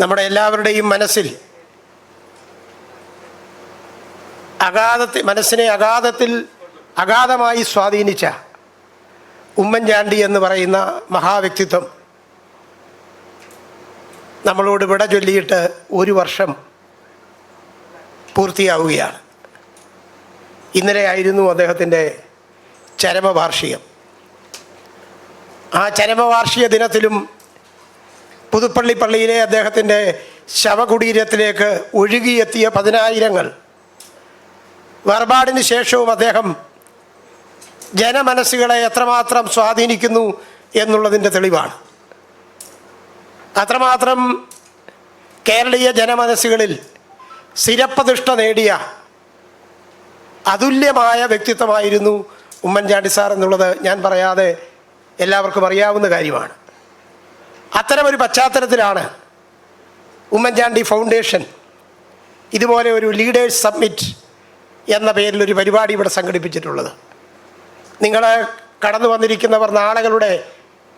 നമ്മുടെ എല്ലാവരുടെയും മനസ്സിൽ അഗാധത്തിൽ മനസ്സിനെ അഗാധത്തിൽ അഗാധമായി സ്വാധീനിച്ച ഉമ്മൻചാണ്ടി എന്ന് പറയുന്ന മഹാവ്യക്തിത്വം നമ്മളോട് വിട ചൊല്ലിയിട്ട് ഒരു വർഷം പൂർത്തിയാവുകയാണ്. ഇന്നലെ ആയിരുന്നു അദ്ദേഹത്തിന്റെ ചരമവാർഷികം. ആ ചരമവാർഷിക ദിനത്തിലും പുതുപ്പള്ളി പള്ളിയിലെ അദ്ദേഹത്തിന്റെ ശവകുടീരത്തിലേക്ക് ഒഴുകിയെത്തിയ പതിനായിരങ്ങൾ. വേർപാടിന് ശേഷവും അദ്ദേഹം ജനമനസ്സുകളെ എത്രമാത്രം സ്വാധീനിക്കുന്നു എന്നുള്ളതിന്റെ തെളിവാണ്. അത്രമാത്രം കേരളീയ ജനമനസ്സുകളിൽ സ്ഥിരപ്രതിഷ്ഠ നേടിയ അതുല്യമായ വ്യക്തിത്വമായിരുന്നു ഉമ്മൻചാണ്ടി സാർ എന്നുള്ളത് ഞാൻ പറയാതെ എല്ലാവർക്കും അറിയാവുന്ന കാര്യമാണ്. അത്തരമൊരു പശ്ചാത്തലത്തിലാണ് ഉമ്മൻചാണ്ടി ഫൗണ്ടേഷൻ ഇതുപോലെ ഒരു ലീഡേഴ്സ് സബ്മിറ്റ് എന്ന പേരിൽ ഒരു പരിപാടി ഇവിടെ സംഘടിപ്പിച്ചിട്ടുള്ളത്. നിങ്ങൾ കടന്നു വന്നിരിക്കുന്നവർ നാളുകളുടെ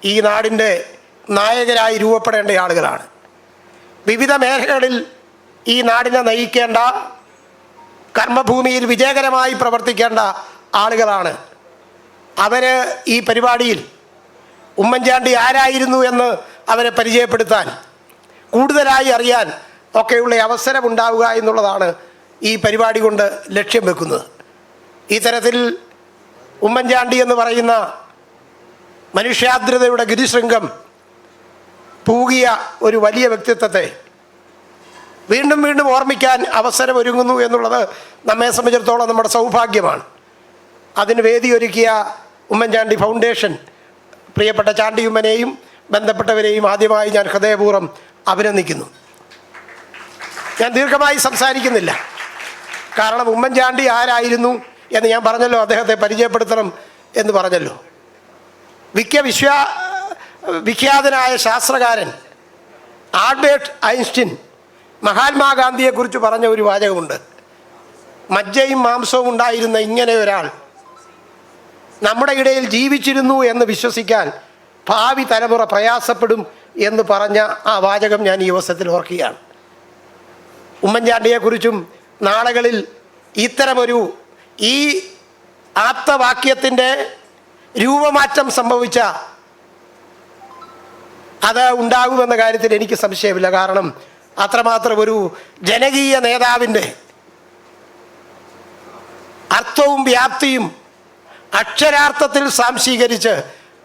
ഈ നാടിന്റെ നായകരായി രൂപപ്പെടേണ്ട ആളുകളാണ്. വിവിധ മേഖലകളിൽ ഈ നാടിനെ നയിക്കേണ്ട കർമ്മഭൂമിയിൽ വിജയകരമായി പ്രവർത്തിക്കേണ്ട ആളുകളാണ്. അവർ ഈ പരിപാടിയിൽ ഉമ്മൻചാണ്ടി ആരായിരുന്നു എന്ന് അവരെ പരിചയപ്പെടുത്താൻ കൂടുതലായി അറിയാൻ ഒക്കെയുള്ള അവസരം ഉണ്ടാവുക എന്നുള്ളതാണ് ഈ പരിപാടി കൊണ്ട് ലക്ഷ്യം വെക്കുന്നത്. ഈ തരത്തിൽ ഉമ്മൻചാണ്ടി എന്ന് പറയുന്ന മനുഷ്യാദ്രതയുടെ ഗിരിശൃംഗം പൂകിയ ഒരു വലിയ വ്യക്തിത്വത്തെ വീണ്ടും വീണ്ടും ഓർമ്മിക്കാൻ അവസരം ഒരുങ്ങുന്നു എന്നുള്ളത് നമ്മെ സംബന്ധിച്ചിടത്തോളം നമ്മുടെ സൗഭാഗ്യമാണ്. അതിന് വേദിയൊരുക്കിയ ഉമ്മൻചാണ്ടി ഫൗണ്ടേഷൻ പ്രിയപ്പെട്ട ചാണ്ടിയുമ്മനെയും ബന്ധപ്പെട്ടവരെയും ആദ്യമായി ഞാൻ ഹൃദയപൂർവം അഭിനന്ദിക്കുന്നു. ഞാൻ ദീർഘമായി സംസാരിക്കുന്നില്ല. കാരണം ഉമ്മൻചാണ്ടി ആരായിരുന്നു എന്ന് ഞാൻ പറഞ്ഞല്ലോ അദ്ദേഹത്തെ പരിചയപ്പെടുത്തണം എന്ന് പറഞ്ഞല്ലോ. വിഖ്യ വിശ്വ വിഖ്യാതനായ ശാസ്ത്രകാരൻ ആൽബർട്ട് ഐൻസ്റ്റിൻ മഹാത്മാഗാന്ധിയെക്കുറിച്ച് പറഞ്ഞ ഒരു വാചകമുണ്ട്. മജ്ജയും മാംസവും ഉണ്ടായിരുന്ന ഇങ്ങനെ ഒരാൾ നമ്മുടെ ഇടയിൽ ജീവിച്ചിരുന്നു എന്ന് വിശ്വസിക്കാൻ ഭാവി തലമുറ പ്രയാസപ്പെടും എന്ന് പറഞ്ഞ ആ വാചകം ഞാൻ ഈ അവസരത്തിൽ ഓർക്കുകയാണ്. ഉമ്മൻചാണ്ടിയെക്കുറിച്ചും നാളുകളിൽ ഇത്തരമൊരു ഈ ആപ്തവാക്യത്തിന്റെ രൂപമാറ്റം സംഭവിച്ച അത് ഉണ്ടാകുമെന്ന കാര്യത്തിൽ എനിക്ക് സംശയമില്ല. കാരണം അത്രമാത്രം ഒരു ജനകീയ നേതാവിന്റെ അർത്ഥവും വ്യാപ്തിയും അക്ഷരാർത്ഥത്തിൽ സാംശീകരിച്ച്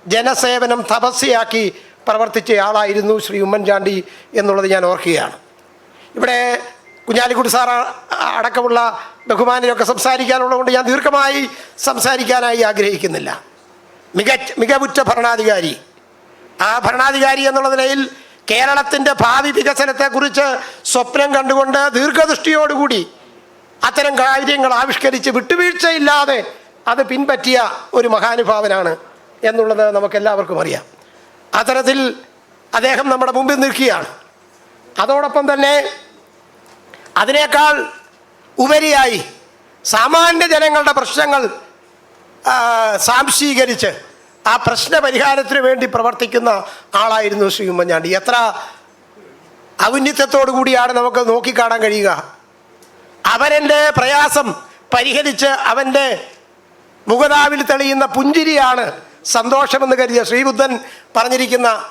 ജനസേവനം തപസ്യയാക്കി പ്രവർത്തിച്ച ആളായിരുന്നു ശ്രീ ഉമ്മൻചാണ്ടി എന്നുള്ളത് ഞാൻ ഓർക്കുകയാണ്. ഇവിടെ കുഞ്ഞാലിക്കുട്ടി സാർ അടക്കമുള്ള ബഹുമാനിലൊക്കെ സംസാരിക്കാനുള്ളത് കൊണ്ട് ഞാൻ ദീർഘമായി സംസാരിക്കാനായി ആഗ്രഹിക്കുന്നില്ല. മികച്ച മികവുറ്റ ഭരണാധികാരി. ആ ഭരണാധികാരി എന്നുള്ള നിലയിൽ കേരളത്തിന്റെ ഭാവി വികസനത്തെക്കുറിച്ച് സ്വപ്നം കണ്ടുകൊണ്ട് ദീർഘദൃഷ്ടിയോടുകൂടി അത്തരം കാര്യങ്ങൾ ആവിഷ്കരിച്ച് വിട്ടുവീഴ്ചയില്ലാതെ അത് പിൻപറ്റിയ ഒരു മഹാനുഭാവനാണ് എന്നുള്ളത് നമുക്കെല്ലാവർക്കും അറിയാം. അത്തരത്തിൽ അദ്ദേഹം നമ്മുടെ മുമ്പിൽ നിൽക്കുകയാണ്. അതോടൊപ്പം തന്നെ അതിനേക്കാൾ ഉപരിയായി സാമാന്യ ജനങ്ങളുടെ പ്രശ്നങ്ങൾ സാംശീകരിച്ച് ആ പ്രശ്ന പരിഹാരത്തിന് വേണ്ടി പ്രവർത്തിക്കുന്ന ആളായിരുന്നു ശ്രീ ഉമ്മൻചാണ്ടി. എത്ര ഔന്നിത്യത്തോടു കൂടിയാണ് നമുക്ക് നോക്കിക്കാണാൻ കഴിയുക. അവരെന്റെ പ്രയാസം പരിഹരിച്ച് അവന്റെ മുഖതാവിൽ തെളിയുന്ന പുഞ്ചിരിയാണ് സന്തോഷമെന്ന് കരുതിയ ശ്രീബുദ്ധൻ പറഞ്ഞിരിക്കുന്ന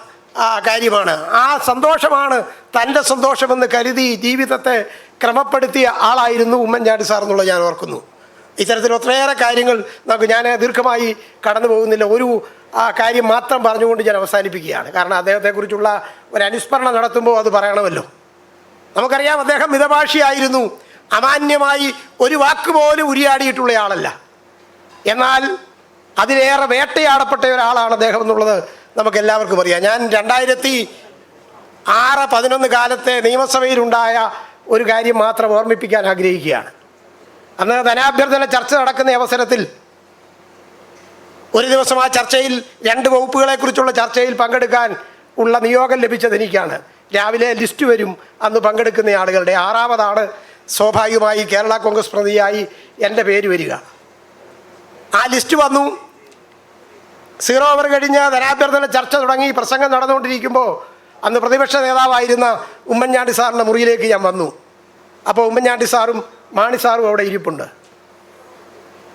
കാര്യമാണ്. ആ സന്തോഷമാണ് തന്റെ സന്തോഷമെന്ന് കരുതി ജീവിതത്തെ ക്രമപ്പെടുത്തിയ ആളായിരുന്നു ഉമ്മൻചാണ്ടി സാർ എന്നുള്ളത് ഞാൻ ഓർക്കുന്നു. ഇത്തരത്തിൽ ഒത്രയേറെ കാര്യങ്ങൾ നമുക്ക് ഞാൻ ദീർഘമായി കടന്നു പോകുന്നില്ല. ഒരു ആ കാര്യം മാത്രം പറഞ്ഞുകൊണ്ട് ഞാൻ അവസാനിപ്പിക്കുകയാണ്. കാരണം അദ്ദേഹത്തെക്കുറിച്ചുള്ള ഒരു അനുസ്മരണം നടത്തുമ്പോൾ അത് പറയണമല്ലോ. നമുക്കറിയാം അദ്ദേഹം മിതഭാഷിയായിരുന്നു. അമാന്യമായി ഒരു വാക്ക് പോലും ഉരിയാടിയിട്ടുള്ള ആളല്ല. എന്നാൽ അതിലേറെ വേട്ടയാടപ്പെട്ട ഒരാളാണ് അദ്ദേഹം എന്നുള്ളത് നമുക്ക് എല്ലാവർക്കും അറിയാം. ഞാൻ രണ്ടായിരത്തി ആറ് പതിനൊന്ന് കാലത്തെ നിയമസഭയിലുണ്ടായ ഒരു കാര്യം മാത്രം ഓർമ്മിപ്പിക്കാൻ ആഗ്രഹിക്കുകയാണ്. അന്ന് ധനാഭ്യർത്ഥന ചർച്ച നടക്കുന്ന അവസരത്തിൽ ഒരു ദിവസം ആ ചർച്ചയിൽ രണ്ട് വകുപ്പുകളെക്കുറിച്ചുള്ള ചർച്ചയിൽ പങ്കെടുക്കാൻ ഉള്ള നിയോഗം ലഭിച്ചത് എനിക്കാണ്. രാവിലെ ലിസ്റ്റ് വരും അന്ന് പങ്കെടുക്കുന്ന ആളുകളുടെ. ആറാമതാണ് സ്വാഭാവികമായി കേരള കോൺഗ്രസ് പ്രതിയായി എന്റെ പേര് വരിക. ആ ലിസ്റ്റ് വന്നു. സീറോ ഓവർ കഴിഞ്ഞ് ധനാഭ്യർത്ഥന ചർച്ച തുടങ്ങി പ്രസംഗം നടന്നുകൊണ്ടിരിക്കുമ്പോൾ അന്ന് പ്രതിപക്ഷ നേതാവായിരുന്ന ഉമ്മൻചാണ്ടി സാറിന്റെ മുറിയിലേക്ക് ഞാൻ വന്നു. അപ്പോൾ ഉമ്മൻചാണ്ടി സാറും മാണി സാറും അവിടെ ഇരിപ്പുണ്ട്.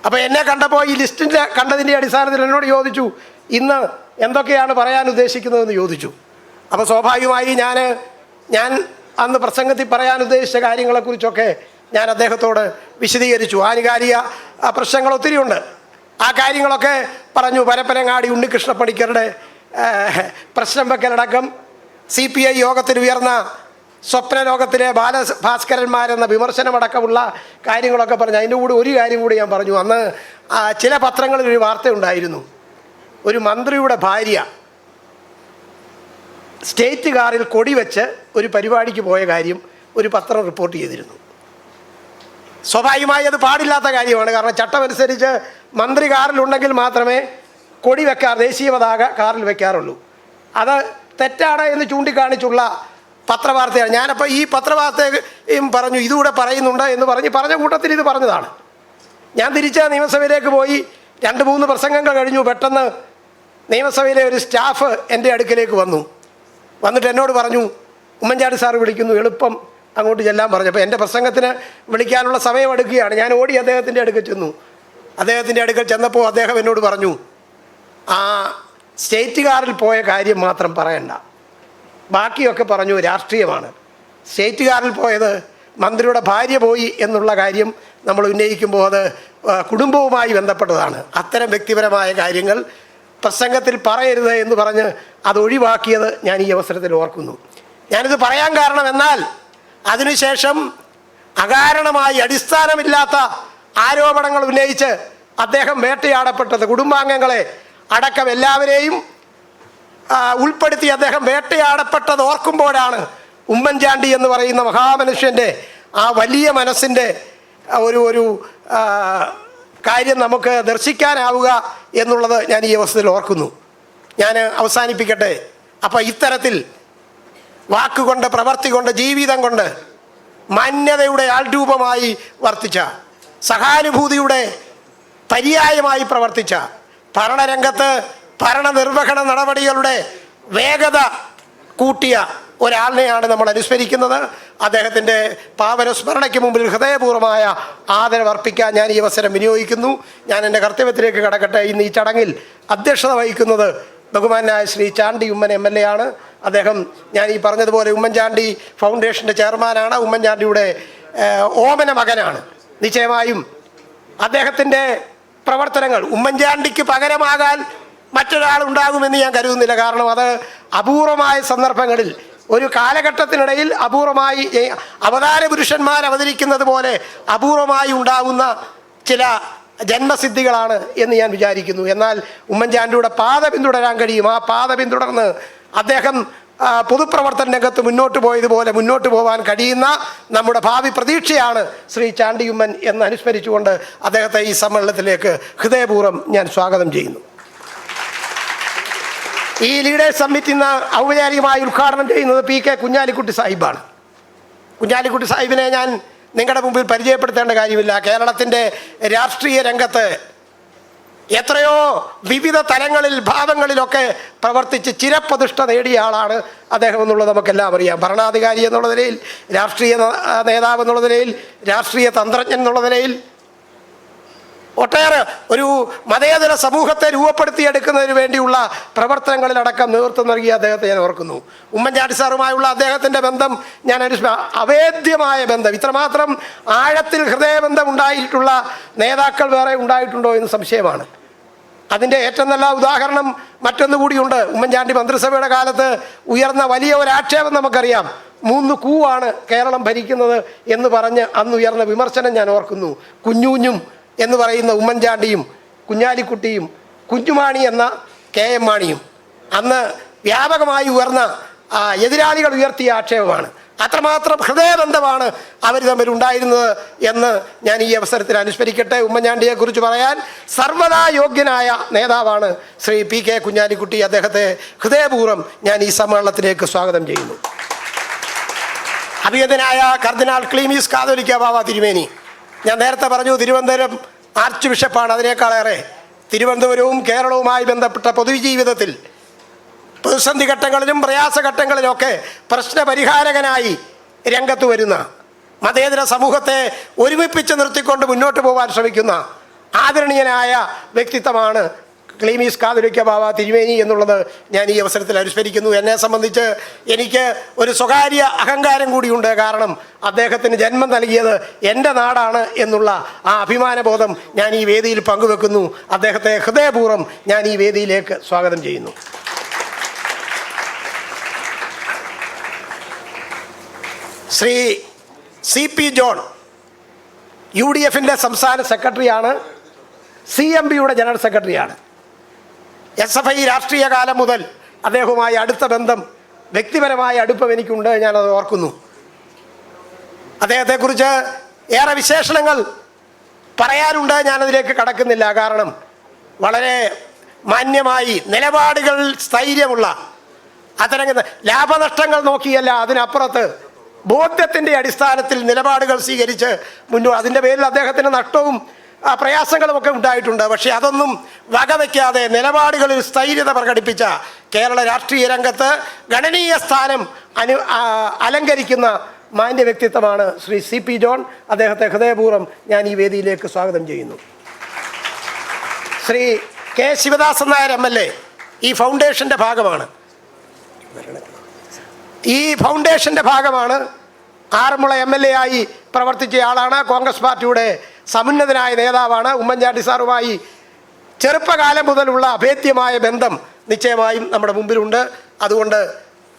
അപ്പോൾ എന്നെ കണ്ടപ്പോൾ ഈ ലിസ്റ്റിന്റെ കണ്ടതിന്റെ അടിസ്ഥാനത്തിൽ എന്നോട് ചോദിച്ചു ഇന്ന് എന്തൊക്കെയാണ് പറയാൻ ഉദ്ദേശിക്കുന്നതെന്ന് ചോദിച്ചു. അപ്പോൾ സ്വാഭാവികമായി ഞാൻ ഞാൻ അന്ന് പ്രസംഗത്തിൽ പറയാൻ ഉദ്ദേശിച്ച കാര്യങ്ങളെക്കുറിച്ചൊക്കെ ഞാൻ അദ്ദേഹത്തോട് വിശദീകരിച്ചു. ആനുകാലിക പ്രശ്നങ്ങൾ ഒത്തിരിയുണ്ട്. ആ കാര്യങ്ങളൊക്കെ പറഞ്ഞു. പരപ്പനങ്ങാടി ഉണ്ണികൃഷ്ണ പണിക്കരുടെ പ്രശ്നം വെക്കലടക്കം സി പി ഐ യോഗത്തിൽ ഉയർന്ന സ്വപ്ന ലോകത്തിലെ ബാല ഭാസ്കരന്മാരെന്ന വിമർശനമടക്കമുള്ള കാര്യങ്ങളൊക്കെ പറഞ്ഞു. അതിന്റെ കൂടെ ഒരു കാര്യം കൂടി ഞാൻ പറഞ്ഞു. അന്ന് ചില പത്രങ്ങളിൽ ഒരു വാർത്തയുണ്ടായിരുന്നു ഒരു മന്ത്രിയുടെ ഭാര്യ സ്റ്റേറ്റ് കാറിൽ കൊടി വെച്ച് ഒരു പരിപാടിക്ക് പോയ കാര്യം ഒരു പത്രം റിപ്പോർട്ട് ചെയ്തിരുന്നു. സ്വാഭാവികമായി അത് പാടില്ലാത്ത കാര്യമാണ്. കാരണം ചട്ടമനുസരിച്ച് മന്ത്രി കാറിലുണ്ടെങ്കിൽ മാത്രമേ കൊടി വെക്കാർ ദേശീയ പതാക കാറിൽ വെക്കാറുള്ളൂ. അത് തെറ്റാണ് എന്ന് ചൂണ്ടിക്കാണിച്ചുള്ള പത്രവാർത്തയാണ്. ഞാനപ്പോൾ ഈ പത്രവാർത്തയും പറഞ്ഞു ഇതുകൂടെ പറയുന്നുണ്ട് എന്ന് പറഞ്ഞ് പറഞ്ഞ കൂട്ടത്തിൽ ഇത് പറഞ്ഞതാണ്. ഞാൻ തിരിച്ച് നിയമസഭയിലേക്ക് പോയി രണ്ട് മൂന്ന് പ്രസംഗങ്ങൾ കഴിഞ്ഞു പെട്ടെന്ന് നിയമസഭയിലെ ഒരു സ്റ്റാഫ് എന്റെ അടുക്കലേക്ക് വന്നു. വന്നിട്ട് എന്നോട് പറഞ്ഞു ഉമ്മൻചാണ്ടി സാർ വിളിക്കുന്നു എളുപ്പം അങ്ങോട്ട് ചെല്ലാൻ പറഞ്ഞു. അപ്പോൾ എന്റെ പ്രസംഗത്തിന് വിളിക്കാനുള്ള സമയം എടുക്കുകയാണ്. ഞാൻ ഓടി അദ്ദേഹത്തിന്റെ അടുക്കൽ ചെന്നു. അദ്ദേഹത്തിന്റെ അടുക്കൽ ചെന്നപ്പോൾ അദ്ദേഹം എന്നോട് പറഞ്ഞു ആ സ്റ്റേറ്റുകാരിൽ പോയ കാര്യം മാത്രം പറയണ്ട. ബാക്കിയൊക്കെ പറഞ്ഞു രാഷ്ട്രീയമാണ്. സ്റ്റേറ്റുകാരിൽ പോയത് മന്ത്രിയുടെ ഭാര്യ പോയി എന്നുള്ള കാര്യം നമ്മൾ ഉന്നയിക്കുമ്പോൾ അത് കുടുംബവുമായി ബന്ധപ്പെട്ടതാണ്. അത്തരം വ്യക്തിപരമായ കാര്യങ്ങൾ പ്രസംഗത്തിൽ പറയരുത് എന്ന് പറഞ്ഞ് അത് ഒഴിവാക്കിയത് ഞാൻ ഈ അവസരത്തിൽ ഓർക്കുന്നു. ഞാനിത് പറയാൻ കാരണം എന്നാൽ അതിനുശേഷം അകാരണമായി അടിസ്ഥാനമില്ലാത്ത ആരോപണങ്ങൾ ഉന്നയിച്ച് അദ്ദേഹം വേട്ടയാടപ്പെട്ടത്. കുടുംബാംഗങ്ങളെ അടക്കം എല്ലാവരെയും ഉൾപ്പെടുത്തി അദ്ദേഹം വേട്ടയാടപ്പെട്ടത് ഓർക്കുമ്പോഴാണ് ഉമ്മൻചാണ്ടി എന്ന് പറയുന്ന മഹാമനുഷ്യന്റെ ആ വലിയ മനസ്സിന്റെ ഒരു ഒരു കാര്യം നമുക്ക് ദർശിക്കാനാവുക എന്നുള്ളത് ഞാൻ ഈ അവസരത്തിൽ ഓർക്കുന്നു. ഞാൻ അവസാനിപ്പിക്കട്ടെ. അപ്പോൾ ഇത്തരത്തിൽ വാക്കുകൊണ്ട് പ്രവർത്തി കൊണ്ട് ജീവിതം കൊണ്ട് മാന്യതയുടെ ആൾരൂപമായി വർത്തിച്ച സഹാനുഭൂതിയുടെ പര്യായമായി പ്രവർത്തിച്ച ഭരണരംഗത്ത് ഭരണനിർവഹണ നടപടികളുടെ വേഗത കൂട്ടിയ ഒരാളിനെയാണ് നമ്മൾ അനുസ്മരിക്കുന്നത്. അദ്ദേഹത്തിന്റെ പാവനസ്മരണയ്ക്ക് മുമ്പിൽ ഹൃദയപൂർവമായ ആദരവർപ്പിക്കാൻ ഞാൻ ഈ അവസരം വിനിയോഗിക്കുന്നു. ഞാൻ എന്റെ കർത്തവ്യത്തിലേക്ക് കടക്കട്ടെ. ഇന്ന് ഈ ചടങ്ങിൽ അധ്യക്ഷത വഹിക്കുന്നത് ബഹുമാനായ Shri Chandy Oommen M L A ആണ്. അദ്ദേഹം ഞാൻ ഈ പറഞ്ഞതുപോലെ ഉമ്മൻചാണ്ടി ഫൗണ്ടേഷന്റെ ചെയർമാനാണ്. ഉമ്മൻചാണ്ടിയുടെ ഓമന മകനാണ്. നിശ്ചയമായും അദ്ദേഹത്തിന്റെ പ്രവർത്തനങ്ങൾ ഉമ്മൻചാണ്ടിക്ക് പകരമാകാൻ മറ്റൊരാൾ ഉണ്ടാകുമെന്ന് ഞാൻ കരുതുന്നില്ല. കാരണം അത് അപൂർവമായ സന്ദർഭങ്ങളിൽ ഒരു കാലഘട്ടത്തിനിടയിൽ അപൂർവമായി അവതാര പുരുഷന്മാർ അവതരിക്കുന്നത് പോലെ അപൂർവമായി ഉണ്ടാകുന്ന ചില ജന്മസിദ്ധികളാണ് എന്ന് ഞാൻ വിചാരിക്കുന്നു. എന്നാൽ ഉമ്മൻചാണ്ടിയുടെ പാത പിന്തുടരാൻ കഴിയും. ആ പാത പിന്തുടർന്ന് അദ്ദേഹം പൊതുപ്രവർത്തന രംഗത്ത് മുന്നോട്ട് പോയതുപോലെ മുന്നോട്ട് പോകാൻ കഴിയുന്ന നമ്മുടെ ഭാവി പ്രതീക്ഷയാണ് ശ്രീ ചാണ്ടിയുമ്മൻ എന്ന് അനുസ്മരിച്ചുകൊണ്ട് അദ്ദേഹത്തെ ഈ സമ്മേളനത്തിലേക്ക് ഹൃദയപൂർവം ഞാൻ സ്വാഗതം ചെയ്യുന്നു. ഈ ലീഡേഴ്സ് സമ്മിറ്റ് ഇന്ന് ഔപചാരികമായി ഉദ്ഘാടനം ചെയ്യുന്നത് പി കെ കുഞ്ഞാലിക്കുട്ടി സാഹിബാണ്. കുഞ്ഞാലിക്കുട്ടി സാഹിബിനെ ഞാൻ നിങ്ങളുടെ മുമ്പിൽ പരിചയപ്പെടുത്തേണ്ട കാര്യമില്ല. കേരളത്തിന്റെ രാഷ്ട്രീയ രംഗത്ത് എത്രയോ വിവിധ തലങ്ങളിൽ ഭാവങ്ങളിലൊക്കെ പ്രവർത്തിച്ച് ചിരപ്രതിഷ്ഠ നേടിയ ആളാണ് അദ്ദേഹം എന്നുള്ളത് നമുക്കെല്ലാം അറിയാം. ഭരണാധികാരി എന്നുള്ള നിലയിൽ രാഷ്ട്രീയ നേതാവ് എന്നുള്ള നിലയിൽ രാഷ്ട്രീയ തന്ത്രജ്ഞൻ എന്നുള്ള നിലയിൽ ഒട്ടേറെ ഒരു മതേതര സമൂഹത്തെ രൂപപ്പെടുത്തിയെടുക്കുന്നതിന് വേണ്ടിയുള്ള പ്രവർത്തനങ്ങളിലടക്കം നേതൃത്വം നൽകിയ അദ്ദേഹത്തെ ഞാൻ ഓർക്കുന്നു. ഉമ്മൻചാണ്ടി സാറുമായുള്ള അദ്ദേഹത്തിന്റെ ബന്ധം ഞാൻ അനുസ്മ അവേദ്യമായ ബന്ധം. ഇത്രമാത്രം ആഴത്തിൽ ഹൃദയബന്ധം ഉണ്ടായിട്ടുള്ള നേതാക്കൾ വേറെ ഉണ്ടായിട്ടുണ്ടോ എന്ന് സംശയമാണ്. അതിന്റെ ഏറ്റവും നല്ല ഉദാഹരണം മറ്റൊന്നുകൂടിയുണ്ട് ഉമ്മൻചാണ്ടി മന്ത്രിസഭയുടെ കാലത്ത് ഉയർന്ന വലിയ ഒരു ആക്ഷേപം നമുക്കറിയാം. മൂന്ന് കൂവാണ് കേരളം ഭരിക്കുന്നത് എന്ന് പറഞ്ഞ് അന്ന് ഉയർന്ന വിമർശനം ഞാൻ ഓർക്കുന്നു. കുഞ്ഞുഞ്ഞും എന്ന് പറയുന്ന ഉമ്മൻചാണ്ടിയും കുഞ്ഞാലിക്കുട്ടിയും കുഞ്ഞുമാണി എന്ന കെ എം മാണിയും അന്ന് വ്യാപകമായി ഉയർന്ന എതിരാളികൾ ഉയർത്തിയ ആക്ഷേപമാണ്. അത്രമാത്രം ഹൃദയബന്ധമാണ് അവർ തമ്മിൽ ഉണ്ടായിരുന്നത് എന്ന് ഞാൻ ഈ അവസരത്തിൽ അനുസ്മരിക്കട്ടെ. ഉമ്മൻചാണ്ടിയെക്കുറിച്ച് പറയാൻ സർവതാ യോഗ്യനായ നേതാവാണ് ശ്രീ പി കെ കുഞ്ഞാലിക്കുട്ടി. അദ്ദേഹത്തെ ഹൃദയപൂർവം ഞാൻ ഈ സമ്മേളനത്തിലേക്ക് സ്വാഗതം ചെയ്യുന്നു. അഭിയതനായ കർദിനാൾ ക്ലീമീസ് കാതോലിക്ക ബാബ തിരുമേനി. ഞാൻ നേരത്തെ പറഞ്ഞു തിരുവനന്തപുരം ആർച്ച് ബിഷപ്പാണ് അതിനേക്കാളേറെ. തിരുവനന്തപുരവും കേരളവുമായി ബന്ധപ്പെട്ട പൊതുജീവിതത്തിൽ പ്രതിസന്ധി ഘട്ടങ്ങളിലും പ്രയാസഘട്ടങ്ങളിലുമൊക്കെ പ്രശ്നപരിഹാരകനായി രംഗത്ത് വരുന്ന മതേതര സമൂഹത്തെ ഒരുമിപ്പിച്ച് നിർത്തിക്കൊണ്ട് മുന്നോട്ട് പോകാൻ ശ്രമിക്കുന്ന ആദരണീയനായ വ്യക്തിത്വമാണ് ക്ലീമീസ് കാതൊരുക്കിയ ബാബ തിരുമേനി എന്നുള്ളത് ഞാൻ ഈ അവസരത്തിൽ അനുസ്മരിക്കുന്നു. എന്നെ സംബന്ധിച്ച് എനിക്ക് ഒരു സ്വകാര്യ അഹങ്കാരം കൂടിയുണ്ട്. കാരണം അദ്ദേഹത്തിന് ജന്മം നൽകിയത് എന്റെ നാടാണ് എന്നുള്ള ആ അഭിമാനബോധം ഞാൻ ഈ വേദിയിൽ പങ്കുവെക്കുന്നു. അദ്ദേഹത്തെ ഹൃദയപൂർവം ഞാൻ ഈ വേദിയിലേക്ക് സ്വാഗതം ചെയ്യുന്നു. Shri C P John U D എഫിന്റെ സംസ്ഥാന സെക്രട്ടറിയാണ്. സി എം ബിയുടെ ജനറൽ സെക്രട്ടറിയാണ്. എസ് എഫ് ഐ രാഷ്ട്രീയ കാലം മുതൽ അദ്ദേഹവുമായി അടുത്ത ബന്ധം വ്യക്തിപരമായ അടുപ്പം എനിക്കുണ്ട് ഞാനത് ഓർക്കുന്നു. അദ്ദേഹത്തെക്കുറിച്ച് ഏറെ വിശേഷണങ്ങൾ പറയാനുണ്ട് ഞാനതിലേക്ക് കടക്കുന്നില്ല. കാരണം വളരെ മാന്യമായി നിലപാടുകൾ സ്ഥൈര്യമുള്ള അത്തരം ലാഭനഷ്ടങ്ങൾ നോക്കിയല്ല അതിനപ്പുറത്ത് ബോധ്യത്തിന്റെ അടിസ്ഥാനത്തിൽ നിലപാടുകൾ സ്വീകരിച്ച് മുന്നോ അതിന്റെ പേരിൽ അദ്ദേഹത്തിന്റെ നഷ്ടവും പ്രയാസങ്ങളുമൊക്കെ ഉണ്ടായിട്ടുണ്ട്. പക്ഷേ അതൊന്നും വകവയ്ക്കാതെ നിലപാടുകളിൽ സ്ഥൈര്യത പ്രകടിപ്പിച്ച കേരള രാഷ്ട്രീയ രംഗത്ത് ഗണനീയ സ്ഥാനം അനു അലങ്കരിക്കുന്ന മാന്യ വ്യക്തിത്വമാണ് ശ്രീ സി പി ജോൺ. അദ്ദേഹത്തെ ഹൃദയപൂർവം ഞാൻ ഈ വേദിയിലേക്ക് സ്വാഗതം ചെയ്യുന്നു. Shri K Sivadasan Nair M L A ഈ ഫൗണ്ടേഷന്റെ ഭാഗമാണ്. ഈ ഫൗണ്ടേഷന്റെ ഭാഗമാണ് ആറന്മുള എം എൽ എ ആയി പ്രവർത്തിച്ച ആളാണ് കോൺഗ്രസ് പാർട്ടിയുടെ സമുന്നതനായ നേതാവാണ് ഉമ്മൻചാണ്ടി സാറുമായി ചെറുപ്പകാലം മുതലുള്ള അഭേദ്യമായ ബന്ധം നിശ്ചയമായും നമ്മുടെ മുമ്പിലുണ്ട്. അതുകൊണ്ട്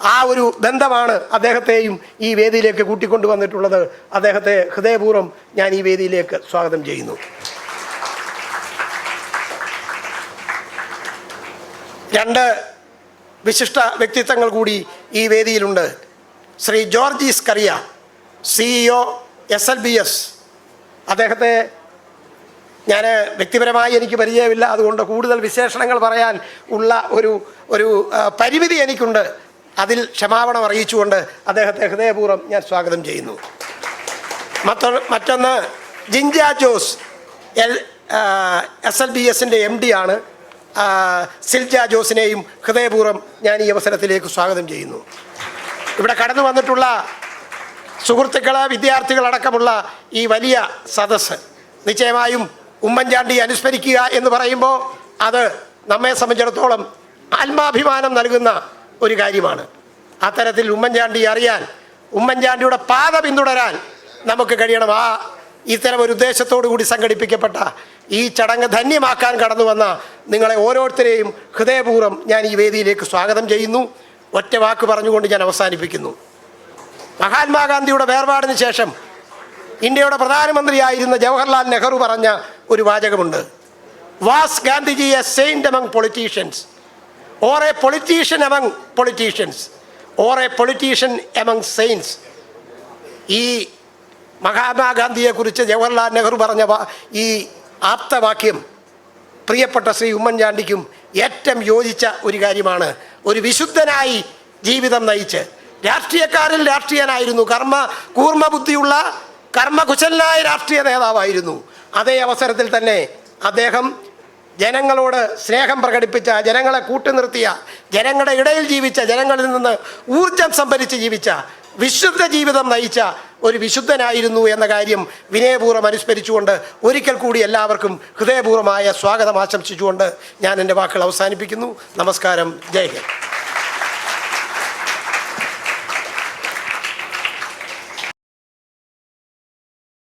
ആ ഒരു ബന്ധമാണ് അദ്ദേഹത്തെയും ഈ വേദിയിലേക്ക് കൂട്ടിക്കൊണ്ടുവന്നിട്ടുള്ളത്. അദ്ദേഹത്തെ ഹൃദയപൂർവം ഞാൻ ഈ വേദിയിലേക്ക് സ്വാഗതം ചെയ്യുന്നു. രണ്ട് വിശിഷ്ട വ്യക്തിത്വങ്ങൾ കൂടി ഈ വേദിയിലുണ്ട്. Shri Georgies Kuriya CEO S L B S അദ്ദേഹത്തെ ഞാൻ വ്യക്തിപരമായി എനിക്ക് പരിചയമില്ല. അതുകൊണ്ട് കൂടുതൽ വിശേഷണങ്ങൾ പറയാൻ ഉള്ള ഒരു ഒരു പരിമിതി എനിക്കുണ്ട്. അതിൽ ക്ഷമാപണം അറിയിച്ചുകൊണ്ട് അദ്ദേഹത്തെ ഹൃദയപൂർവം ഞാൻ സ്വാഗതം ചെയ്യുന്നു. മറ്റൊന്ന് മറ്റൊന്ന് Jinja Jose L S L B എസിന്റെ എം ഡി ആണ്. സിൽജ ജോസിനെയും ഹൃദയപൂർവം ഞാൻ ഈ അവസരത്തിലേക്ക് സ്വാഗതം ചെയ്യുന്നു. ഇവിടെ കടന്നു വന്നിട്ടുള്ള സുഹൃത്തുക്കൾ വിദ്യാർത്ഥികളടക്കമുള്ള ഈ വലിയ സദസ്സ് നിശ്ചയമായും ഉമ്മൻചാണ്ടി അനുസ്മരിക്കുക എന്ന് പറയുമ്പോൾ അത് നമ്മെ സംബന്ധിച്ചിടത്തോളം ആത്മാഭിമാനം നൽകുന്ന ഒരു കാര്യമാണ്. അത്തരത്തിൽ ഉമ്മൻചാണ്ടി അറിയാൻ ഉമ്മൻചാണ്ടിയുടെ പാത പിന്തുടരാൻ നമുക്ക് കഴിയണം. ആ ഇത്തരം ഒരു ഉദ്ദേശത്തോടു കൂടി സംഘടിപ്പിക്കപ്പെട്ട ഈ ചടങ്ങ് ധന്യമാക്കാൻ കടന്നു വന്ന നിങ്ങളെ ഓരോരുത്തരെയും ഹൃദയപൂർവം ഞാൻ ഈ വേദിയിലേക്ക് സ്വാഗതം ചെയ്യുന്നു. ഒറ്റ വാക്ക് പറഞ്ഞുകൊണ്ട് ഞാൻ അവസാനിപ്പിക്കുന്നു. മഹാത്മാഗാന്ധിയുടെ വേർപാടിന് ശേഷം ഇന്ത്യയുടെ പ്രധാനമന്ത്രിയായിരുന്ന ജവഹർലാൽ നെഹ്റു പറഞ്ഞ ഒരു വാചകമുണ്ട്. Was Gandhiji a saint among politicians or a politician among politicians or a politician among saints ഈ മഹാത്മാഗാന്ധിയെക്കുറിച്ച് ജവഹർലാൽ നെഹ്റു പറഞ്ഞ ഈ ആപ്തവാക്യം പ്രിയപ്പെട്ട ശ്രീ ഉമ്മൻചാണ്ടിക്കും ഏറ്റവും യോജിച്ച ഒരു കാര്യമാണ്. ഒരു വിശുദ്ധനായി ജീവിതം നയിച്ച് രാഷ്ട്രീയക്കാരിൽ രാഷ്ട്രീയനായിരുന്നു. കർമ്മ കൂർമ്മ ബുദ്ധിയുള്ള കർമ്മകുശലനായ രാഷ്ട്രീയ നേതാവായിരുന്നു. അതേ അവസരത്തിൽ തന്നെ അദ്ദേഹം ജനങ്ങളോട് സ്നേഹം പ്രകടിപ്പിച്ച ജനങ്ങളെ കൂട്ടുനിർത്തിയ ജനങ്ങളുടെ ഇടയിൽ ജീവിച്ച ജനങ്ങളിൽ നിന്ന് ഊർജം സംഭരിച്ച് ജീവിച്ച വിശുദ്ധ ജീവിതം നയിച്ച ഒരു വിശുദ്ധനായിരുന്നു എന്ന കാര്യം വിനയപൂർവം അനുസ്മരിച്ചുകൊണ്ട് ഒരിക്കൽ കൂടി എല്ലാവർക്കും ഹൃദയപൂർവമായ സ്വാഗതം ആശംസിച്ചുകൊണ്ട് ഞാൻ എന്റെ വാക്കുകൾ അവസാനിപ്പിക്കുന്നു. നമസ്കാരം. ജയ് ഹിന്ദ്.